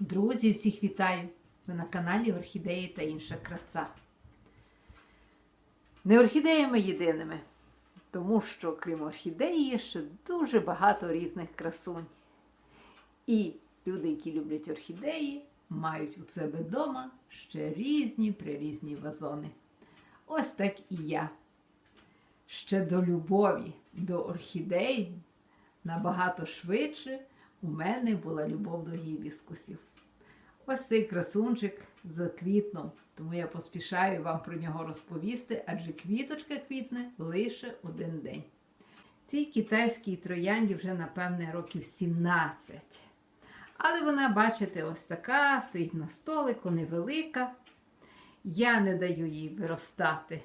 Друзі, всіх вітаю! Ви на каналі Орхідеї та інша краса. Не орхідеями єдиними, тому що, крім орхідеї, є ще дуже багато різних красунь. І люди, які люблять орхідеї, мають у себе вдома ще різні прирізні вазони. Ось так і я. Ще до любові до орхідей набагато швидше у мене була любов до гібіскусів. Ось цей красунчик заквітнув, тому я поспішаю вам про нього розповісти, адже квіточка квітне лише один день. Цій китайській троянді вже, напевне, років 17. Але вона, бачите, ось така, стоїть на столику, невелика. Я не даю їй виростати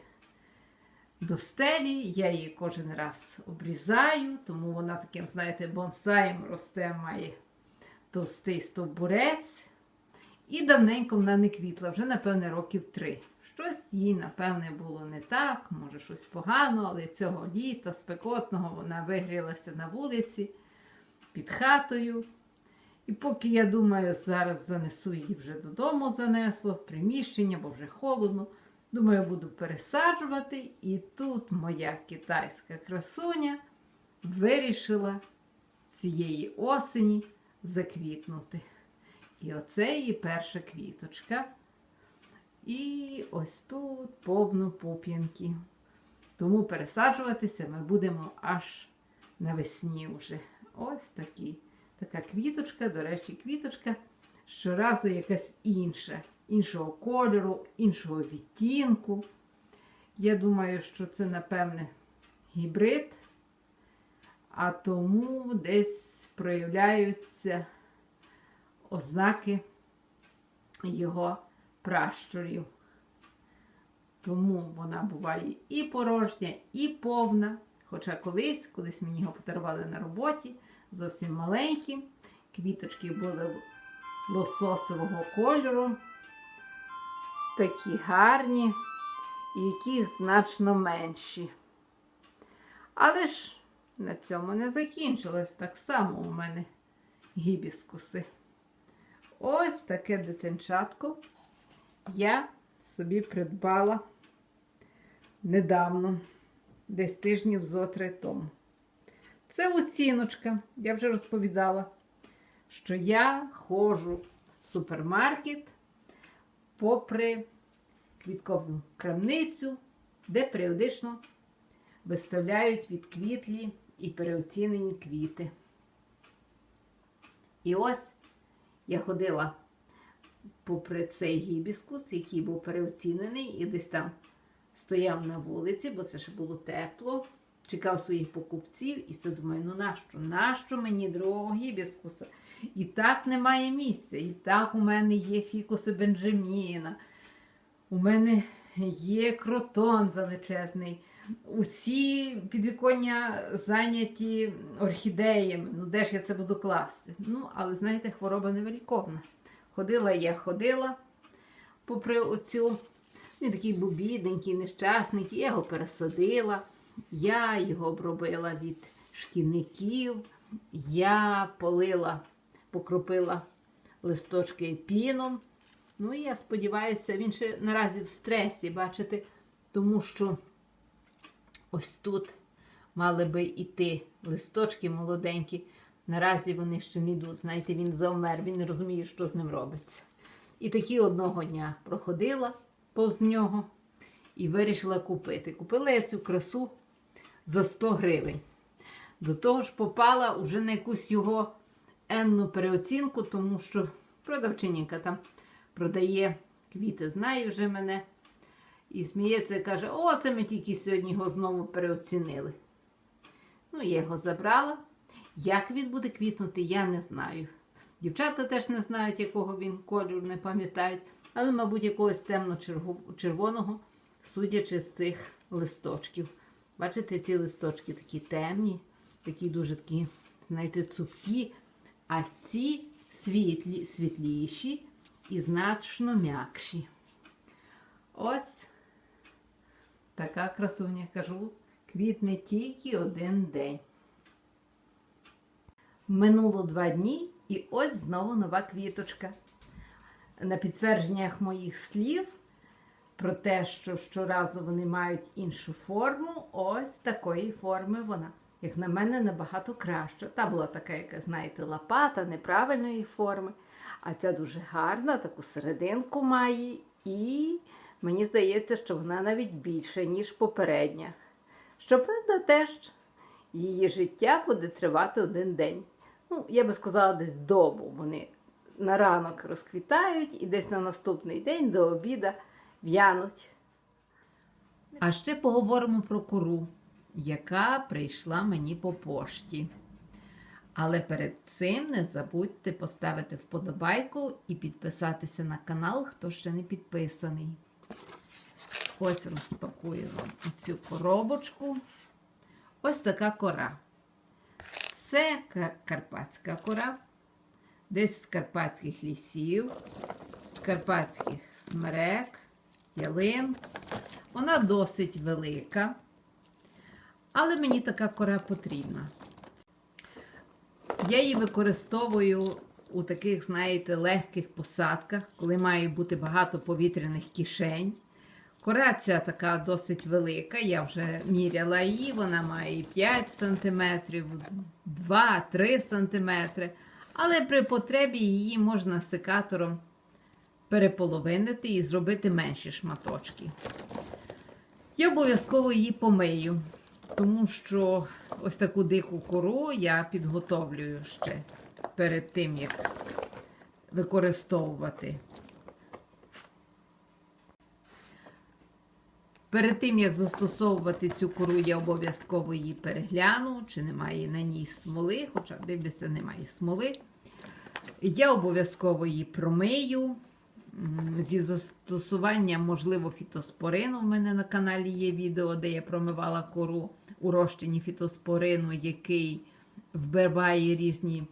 до стелі, я її кожен раз обрізаю, тому вона таким, знаєте, бонсаєм росте, має товстий стовбурець. І давненько вона не квітла, вже, напевне, років три. Щось їй, напевне, було не так, може, щось погано, але цього літа спекотного вона вигрілася на вулиці під хатою. І поки я думаю, зараз занесу її вже додому, занесло, в приміщення, бо вже холодно. Думаю, буду пересаджувати. І тут моя китайська красуня вирішила цієї осені заквітнути. І оце її перша квіточка. І ось тут повно пуп'янки. Тому пересаджуватися ми будемо аж навесні вже. Ось такі. Така квіточка, до речі, квіточка щоразу якась інша, іншого кольору, іншого відтінку. Я думаю, що це, напевне, гібрид, а тому десь проявляються ознаки його пращурів. Тому вона буває і порожня, і повна. Хоча колись, колись мені його подарували на роботі, зовсім маленькі. Квіточки були лососового кольору, такі гарні і якісь значно менші. Але ж на цьому не закінчилось так само у мене гібіскуси. Ось таке дитинчатко я собі придбала недавно, десь тижнів зо три тому. Це оціночка, я вже розповідала, що я ходжу в супермаркет попри квіткову крамницю, де періодично виставляють відквітлі і переоцінені квіти. І ось я ходила попри цей гібіскус, який був переоцінений, і десь там стояв на вулиці, бо це ще було тепло, чекав своїх покупців, і все думаю, ну нащо? Нащо мені другого гібіскуса? І так немає місця. І так у мене є фікуси Бенджаміна, у мене є кротон величезний. Усі підвіконня зайняті орхідеями. Ну, де ж я це буду класти? Ну, але знаєте, хвороба невеликовна. Ходила я ходила попри оцю. Він такий був бідненький, нещасний, я його пересадила, я його обробила від шкідників, я полила, покропила листочки піном. Ну і я сподіваюся, він ще наразі в стресі, бачите, тому що ось тут мали би йти листочки молоденькі. Наразі вони ще не йдуть. Знаєте, він завмер, він не розуміє, що з ним робиться. І такі одного дня проходила повз нього і вирішила купити. Купила я цю красу за 100 гривень. До того ж, попала вже на якусь його енну переоцінку, тому що продавчиніка там продає квіти, знає вже мене. І сміється і каже: О, це ми тільки сьогодні його знову переоцінили. Ну, я його забрала. Як він буде квітнути, я не знаю. Дівчата теж не знають, якого він кольору, не пам'ятають, але, мабуть, якогось темно-червоного, судячи з цих листочків. Бачите, ці листочки такі темні, такі дуже такі, знаєте, цупкі, а ці світлі, світліші і значно м'якші. Ось така красуня, кажу, квітне тільки один день. Минуло два дні, І ось знову нова квіточка. На підтвердженнях моїх слів про те, що щоразу вони мають іншу форму, ось такої форми вона. Як на мене, набагато краще. Та була така, яка, знаєте, лопата неправильної форми. А ця дуже гарна, таку серединку має. І мені здається, що вона навіть більша, ніж попередня. Щоправда, теж її життя буде тривати один день. Ну, я би сказала, десь добу. Вони на ранок розквітають і десь на наступний день до обіда в'януть. А ще поговоримо про кору, яка прийшла мені по пошті. Але перед цим не забудьте поставити вподобайку і підписатися на канал, хто ще не підписаний. Ось розпакую вам цю коробочку. Ось така кора. Це карпатська кора, десь з карпатських лісів, з карпатських смерек, ялин. Вона досить велика, але мені така кора потрібна. Я її використовую у таких, знаєте, легких посадках, коли має бути багато повітряних кишень. Кора ця така досить велика, я вже міряла її, вона має і 5 см, 2-3 см. Але при потребі її можна секатором переполовинити і зробити менші шматочки. Я обов'язково її помию, тому що ось таку дику кору я підготовлюю ще перед тим, як використовувати. Перед тим, як застосовувати цю кору, я обов'язково її перегляну, чи немає на ній смоли, хоча дивлюся, немає смоли. Я обов'язково її промию. Зі застосуванням, можливо, фітоспорину. У мене на каналі є відео, де я промивала кору у розчині фітоспорину, який вбиває різні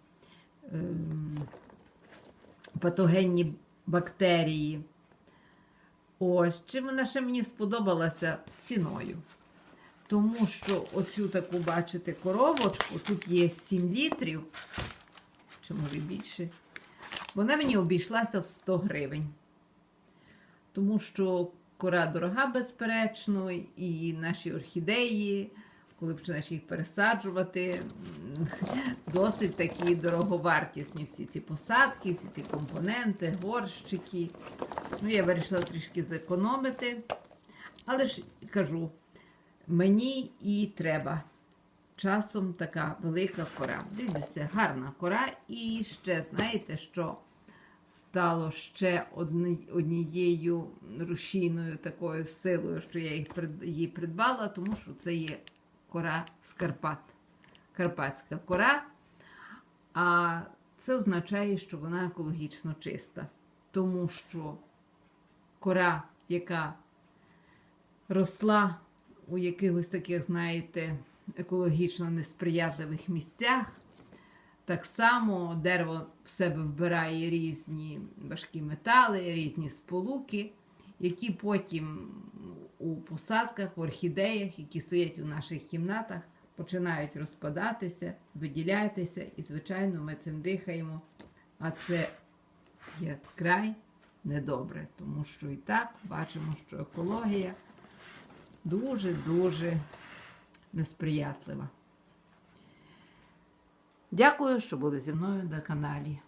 патогенні бактерії. Ось, чим вона ще мені сподобалася ціною. Тому що оцю таку, бачите, коробочку, тут є 7 літрів, чи може більше. Вона мені обійшлася в 100 гривень. Тому що кора дорога, безперечно, і наші орхідеї, коли починаєш їх пересаджувати, досить такі дороговартісні всі ці посадки, всі ці компоненти, горщики. Ну, я вирішила трішки зекономити. Але ж кажу, мені і треба. Часом така велика кора. Дивлюся, гарна кора. І ще, знаєте, що стало ще однією рушійною такою силою, що я її придбала, тому що це є кора з Карпат. Карпатська кора. А це означає, що вона екологічно чиста. Тому що кора, яка росла у якихось таких, знаєте, екологічно несприятливих місцях. Так само дерево в себе вбирає різні важкі метали, різні сполуки, які потім у посадках, в орхідеях, які стоять у наших кімнатах, починають розпадатися, виділятися, і, звичайно, ми цим дихаємо. А це є край недобре, тому що і так бачимо, що екологія дуже-дуже несприятлива. Дякую, що були зі мною на каналі.